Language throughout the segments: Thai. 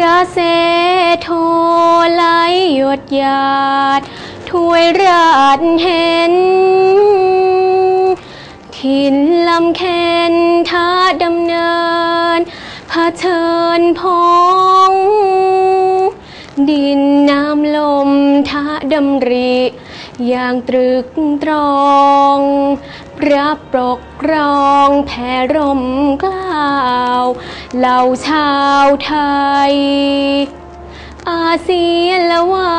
ระเสโทไหลหยดหยาดถวยราดเห็น ขินลำเค็นท้าดำเนินเผชิญพง ดินน้ำลมท้าดำริ อย่างตรึกตรอง ปกครองแผ่ร่มกล้าวเหล่าชาวไทย อาเซียนละวา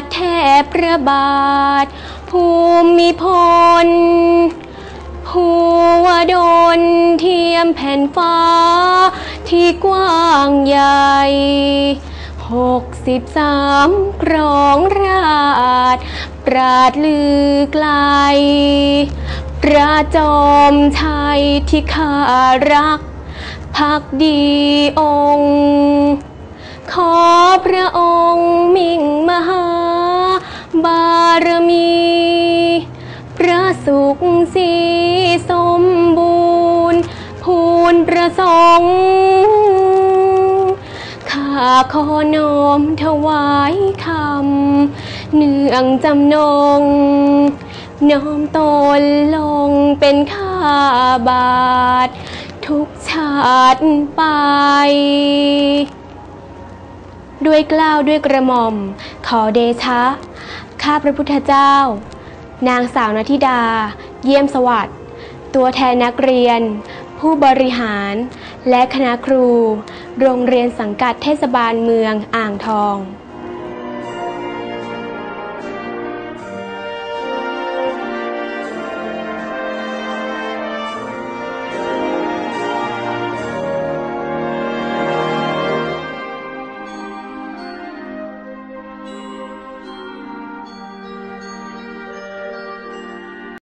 ดแทบพระบาท ภูมิพลภูวดลเทียมแผ่นฟ้า ที่กว้างใหญ่หกสิบสามกรองราชปราดลือไกล พระจอมชัยที่ข้ารักพักดีองค์ ขอพระองค์มิ่งมหาบารมี พระสุขสีสมบูรณ์ พูนประสงค์ข้าขอน้อมถวายคำเนื่องจำนง น้อมตนลงเป็นข้าบาท ทุกชาติไป ด้วยกล้าวด้วยกระหม่อม ขอเดชะ ข้าพระพุทธเจ้า นางสาวนาธิดา เยี่ยมสวัสดิ์ตัวแทนนักเรียน ผู้บริหาร และคณะครู โรงเรียนสังกัดเทศบาลเมืองอ่างทอง